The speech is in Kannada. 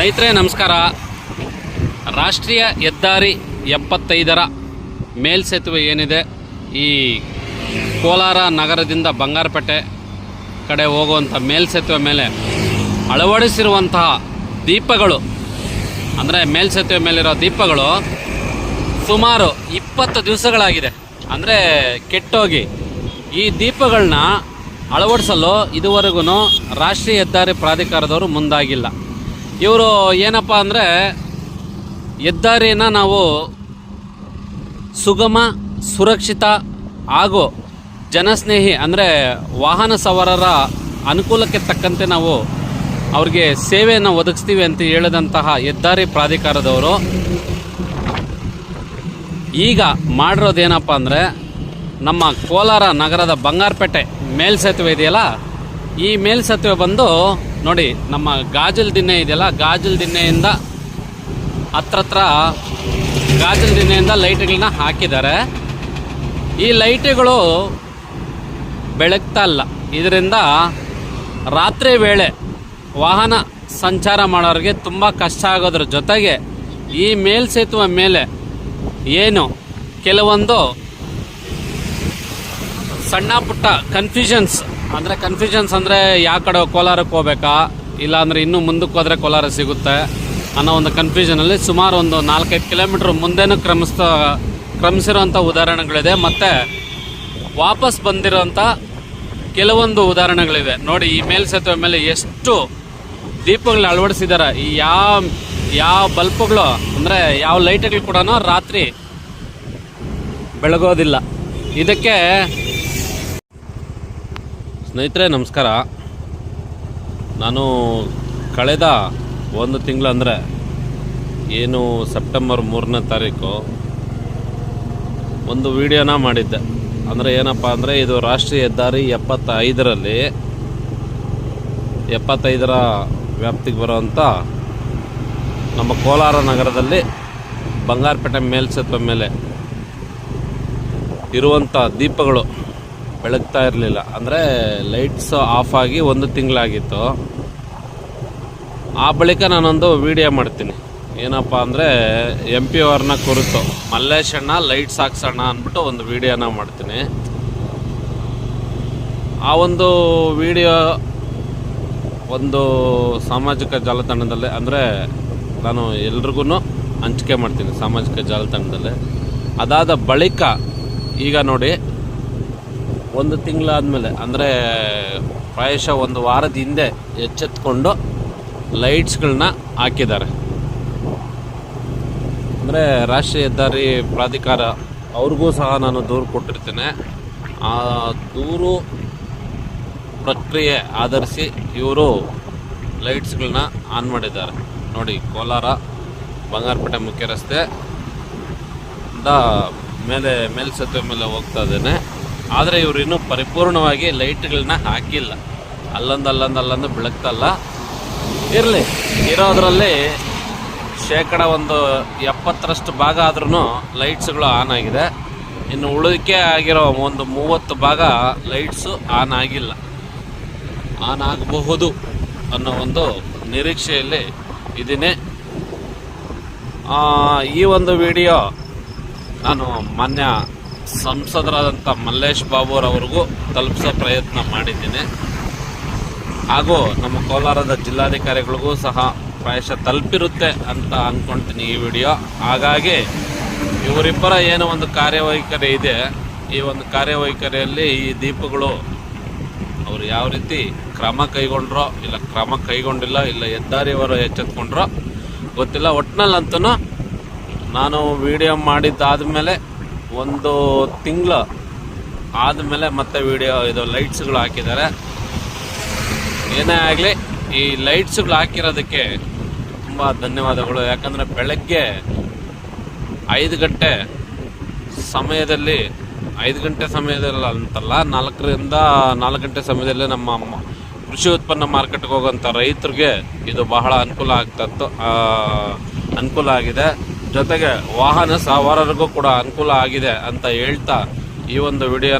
ಸ್ನೇಹಿತರೆ, ನಮಸ್ಕಾರ. ರಾಷ್ಟ್ರೀಯ ಹೆದ್ದಾರಿ ಎಪ್ಪತ್ತೈದರ ಮೇಲ್ಸೇತುವೆ ಏನಿದೆ, ಈ ಕೋಲಾರ ನಗರದಿಂದ ಬಂಗಾರಪೇಟೆ ಕಡೆ ಹೋಗುವಂಥ ಮೇಲ್ಸೇತುವೆ ಮೇಲೆ ಅಳವಡಿಸಿರುವಂತಹ ದೀಪಗಳು, ಅಂದರೆ ಮೇಲ್ಸೇತುವೆ ಮೇಲಿರೋ ದೀಪಗಳು ಸುಮಾರು ಇಪ್ಪತ್ತು ದಿವಸಗಳಾಗಿದೆ. ಅಂದರೆ ಕೆಟ್ಟೋಗಿ ಈ ದೀಪಗಳನ್ನ ಅಳವಡಿಸಲು ಇದುವರೆಗೂ ರಾಷ್ಟ್ರೀಯ ಹೆದ್ದಾರಿ ಪ್ರಾಧಿಕಾರದವರು ಮುಂದಾಗಿಲ್ಲ. ಇವರು ಏನಪ್ಪ ಅಂದರೆ ಹೆದ್ದಾರಿನ ನಾವು ಸುಗಮ, ಸುರಕ್ಷಿತ ಹಾಗೂ ಜನಸ್ನೇಹಿ ಅಂದರೆ ವಾಹನ ಸವಾರರ ಅನುಕೂಲಕ್ಕೆ ತಕ್ಕಂತೆ ನಾವು ಅವ್ರಿಗೆ ಸೇವೆಯನ್ನು ಒದಗಿಸ್ತೀವಿ ಅಂತ ಹೇಳಿದಂತಹ ಹೆದ್ದಾರಿ ಪ್ರಾಧಿಕಾರದವರು. ಈಗ ಮಾಡಿರೋದೇನಪ್ಪ ಅಂದರೆ ನಮ್ಮ ಕೋಲಾರ ನಗರದ ಬಂಗಾರಪೇಟೆ ಮೇಲ್ಸೇತುವೆ ಇದೆಯಲ್ಲ, ಈ ಮೇಲ್ಸೇತುವೆ ಬಂದು ನೋಡಿ, ನಮ್ಮ ಗಾಜಲ್ ದಿನ್ನೆ ಇದೆಯಲ್ಲ? ಗಾಜಲ್ ದಿನ್ನೆಯಿಂದ ಹತ್ರತ್ರ ಗಾಜಲ್ ದಿನ್ನೆಯಿಂದ ಲೈಟ್ಗಳನ್ನ ಹಾಕಿದ್ದಾರೆ. ಈ ಲೈಟ್ಗಳು ಬೆಳಗ್ತಾ ಇಲ್ಲ. ಇದರಿಂದ ರಾತ್ರಿ ವೇಳೆ ವಾಹನ ಸಂಚಾರ ಮಾಡೋರಿಗೆ ತುಂಬ ಕಷ್ಟ ಆಗೋದ್ರ ಜೊತೆಗೆ ಈ ಮೇಲ್ಸೇತುವೆ ಮೇಲೆ ಏನು ಕೆಲವೊಂದು ಸಣ್ಣ ಪುಟ್ಟ ಕನ್ಫ್ಯೂಷನ್ಸ್ ಅಂದರೆ ಕನ್ಫ್ಯೂಷನ್ಸ್ ಅಂದರೆ ಯಾವ ಕಡೆ ಕೋಲಾರಕ್ಕೆ ಹೋಗ್ಬೇಕಾ? ಇಲ್ಲ ಅಂದರೆ ಇನ್ನೂ ಮುಂದಕ್ಕೆ ಹೋದರೆ ಕೋಲಾರ ಸಿಗುತ್ತೆ ಅನ್ನೋ ಒಂದು ಕನ್ಫ್ಯೂಷನಲ್ಲಿ ಸುಮಾರು ಒಂದು ನಾಲ್ಕೈದು ಕಿಲೋಮೀಟ್ರ್ ಮುಂದೆನೂ ಕ್ರಮಿಸ್ತಾ ಕ್ರಮಿಸಿರೋಂಥ ಉದಾಹರಣೆಗಳಿದೆ. ಮತ್ತು ವಾಪಸ್ ಬಂದಿರೋಂಥ ಕೆಲವೊಂದು ಉದಾಹರಣೆಗಳಿವೆ. ನೋಡಿ, ಈ ಮೇಲ್ಸೇತುವೆ ಮೇಲೆ ಎಷ್ಟು ದೀಪಗಳು ಅಳವಡಿಸಿದ್ದಾರೆ. ಈ ಯಾವ ಯಾವ ಬಲ್ಪ್ಗಳು, ಅಂದರೆ ಯಾವ ಲೈಟ್ಗಳು ಕೂಡ ರಾತ್ರಿ ಬೆಳಗೋದಿಲ್ಲ. ಇದಕ್ಕೆ ಸ್ನೇಹಿತರೆ, ನಮಸ್ಕಾರ. ನಾನು ಕಳೆದ ಒಂದು ತಿಂಗಳು ಅಂದರೆ ಏನು ಸೆಪ್ಟೆಂಬರ್ ಮೂರನೇ ತಾರೀಕು ಒಂದು ವಿಡಿಯೋನ ಮಾಡಿದ್ದೆ. ಅಂದರೆ ಏನಪ್ಪ ಅಂದರೆ ಇದು ರಾಷ್ಟ್ರೀಯ ಹೆದ್ದಾರಿ ಎಪ್ಪತ್ತೈದರಲ್ಲಿ ಎಪ್ಪತ್ತೈದರ ವ್ಯಾಪ್ತಿಗೆ ಬರುವಂಥ ನಮ್ಮ ಕೋಲಾರ ನಗರದಲ್ಲಿ ಬಂಗಾರಪೇಟೆ ಮೇಲ್ಸೇತುವೆ ಮೇಲೆ ಇರುವಂಥ ದೀಪಗಳು ಬೆಳಗ್ತಾ ಇರಲಿಲ್ಲ. ಅಂದರೆ ಲೈಟ್ಸ್ ಆಫ್ ಆಗಿ ಒಂದು ತಿಂಗಳಾಗಿತ್ತು. ಆ ಬಳಿಕ ನಾನೊಂದು ವಿಡಿಯೋ ಮಾಡ್ತೀನಿ. ಏನಪ್ಪ ಅಂದರೆ ಎಂ ಪಿ ಅವ್ರನ್ನ ಕುರಿತು ಮಲ್ಲೇಶಣ್ಣ ಲೈಟ್ಸ್ ಹಾಕ್ಸೋಣ ಅಂದ್ಬಿಟ್ಟು ಒಂದು ವಿಡಿಯೋನ ಮಾಡ್ತೀನಿ. ಆ ಒಂದು ವಿಡಿಯೋ ಒಂದು ಸಾಮಾಜಿಕ ಜಾಲತಾಣದಲ್ಲಿ, ಅಂದರೆ ನಾನು ಎಲ್ರಿಗೂ ಹಂಚಿಕೆ ಮಾಡ್ತೀನಿ ಸಾಮಾಜಿಕ ಜಾಲತಾಣದಲ್ಲಿ. ಅದಾದ ಬಳಿಕ ಈಗ ನೋಡಿ ಒಂದು ತಿಂಗಳಾದಮೇಲೆ, ಅಂದರೆ ಪ್ರಾಯಶಃ ಒಂದು ವಾರದ ಹಿಂದೆ ಎಚ್ಚೆತ್ಕೊಂಡು ಲೈಟ್ಸ್ಗಳನ್ನ ಹಾಕಿದ್ದಾರೆ. ಅಂದರೆ ರಾಷ್ಟ್ರೀಯ ಹೆದ್ದಾರಿ ಪ್ರಾಧಿಕಾರ, ಅವ್ರಿಗೂ ಸಹ ನಾನು ದೂರು ಕೊಟ್ಟಿರ್ತೇನೆ. ಆ ದೂರು ಪ್ರಕ್ರಿಯೆ ಆಧರಿಸಿ ಇವರು ಲೈಟ್ಸ್ಗಳನ್ನ ಆನ್ ಮಾಡಿದ್ದಾರೆ. ನೋಡಿ, ಕೋಲಾರ, ಬಂಗಾರಪೇಟೆ ಮುಖ್ಯ ರಸ್ತೆ ಮೇಲೆ ಮೇಲ್ಸೇತುವೆ ಮೇಲೆ ಹೋಗ್ತಾ ಇದ್ದೇನೆ. ಆದರೆ ಇವರು ಇನ್ನೂ ಪರಿಪೂರ್ಣವಾಗಿ ಲೈಟ್ಗಳನ್ನ ಹಾಕಿಲ್ಲ. ಅಲ್ಲೊಂದು ಅಲ್ಲೊಂದು ಅಲ್ಲೊಂದು ಬೆಳಗ್ತಲ್ಲ. ಇರಲಿ, ಇರೋದ್ರಲ್ಲಿ ಶೇಕಡ ಒಂದು ಎಪ್ಪತ್ತರಷ್ಟು ಭಾಗ ಆದ್ರೂ ಲೈಟ್ಸ್ಗಳು ಆನ್ ಆಗಿದೆ. ಇನ್ನು ಉಳಿಕೆ ಆಗಿರೋ ಒಂದು ಮೂವತ್ತು ಭಾಗ ಲೈಟ್ಸು ಆನ್ ಆಗಿಲ್ಲ. ಆನ್ ಆಗಬಹುದು ಅನ್ನೋ ಒಂದು ನಿರೀಕ್ಷೆಯಲ್ಲಿ ಇದ್ದೀನಿ ಈ ಒಂದು ವಿಡಿಯೋ ನಾನು ಮಾನ್ಯ ಸಂಸದರಾದಂಥ ಮಲ್ಲೇಶ್ ಬಾಬುರವ್ರಿಗೂ ತಲುಪಿಸೋ ಪ್ರಯತ್ನ ಮಾಡಿದ್ದೀನಿ. ಹಾಗೂ ನಮ್ಮ ಕೋಲಾರದ ಜಿಲ್ಲಾಧಿಕಾರಿಗಳಿಗೂ ಸಹ ಪ್ರಾಯಶಃ ತಲುಪಿರುತ್ತೆ ಅಂತ ಅಂದ್ಕೊಳ್ತೀನಿ ಈ ವಿಡಿಯೋ. ಹಾಗಾಗಿ ಇವರಿಬ್ಬರ ಏನೋ ಒಂದು ಕಾರ್ಯವೈಖರಿ ಇದೆ. ಈ ಒಂದು ಕಾರ್ಯವೈಖರಿಯಲ್ಲಿ ಈ ದೀಪಗಳು ಅವರು ಯಾವ ರೀತಿ ಕ್ರಮ ಕೈಗೊಂಡ್ರೋ ಇಲ್ಲ ಕ್ರಮ ಕೈಗೊಂಡಿಲ್ಲ ಇಲ್ಲ ಹೆದ್ದಾರಿಯವರು ಎಚ್ಚೆತ್ಕೊಂಡ್ರೋ ಗೊತ್ತಿಲ್ಲ. ಒಟ್ಟಿನಲ್ಲಂತೂ ನಾನು ವಿಡಿಯೋ ಮಾಡಿದ್ದಾದಮೇಲೆ ಒಂದು ತಿಂಗಳು ಆದಮೇಲೆ ಮತ್ತೆ ವಿಡಿಯೋ ಇದು ಲೈಟ್ಸ್ಗಳು ಹಾಕಿದ್ದಾರೆ. ಏನೇ ಆಗಲಿ, ಈ ಲೈಟ್ಸ್ಗಳು ಹಾಕಿರೋದಕ್ಕೆ ತುಂಬ ಧನ್ಯವಾದಗಳು. ಯಾಕಂದರೆ ಬೆಳಗ್ಗೆ ಐದು ಗಂಟೆ ಸಮಯದಲ್ಲಿ, ಐದು ಗಂಟೆ ಸಮಯದಲ್ಲಿ ಅಂತಲ್ಲ, ನಾಲ್ಕರಿಂದ ನಾಲ್ಕು ಗಂಟೆ ಸಮಯದಲ್ಲಿ ನಮ್ಮ ಕೃಷಿ ಉತ್ಪನ್ನ ಮಾರ್ಕೆಟ್ಗೆ ಹೋಗೋಂಥ ರೈತರಿಗೆ ಇದು ಬಹಳ ಅನುಕೂಲ ಆಗ್ತಾ ಅನುಕೂಲ ಆಗಿದೆ. ಜೊತೆಗೆ ವಾಹನ ಸವಾರರಿಗೂ ಕೂಡ ಅನುಕೂಲ ಆಗಿದೆ ಅಂತ ಹೇಳ್ತಾ ಈ ಒಂದು ವಿಡಿಯೋನ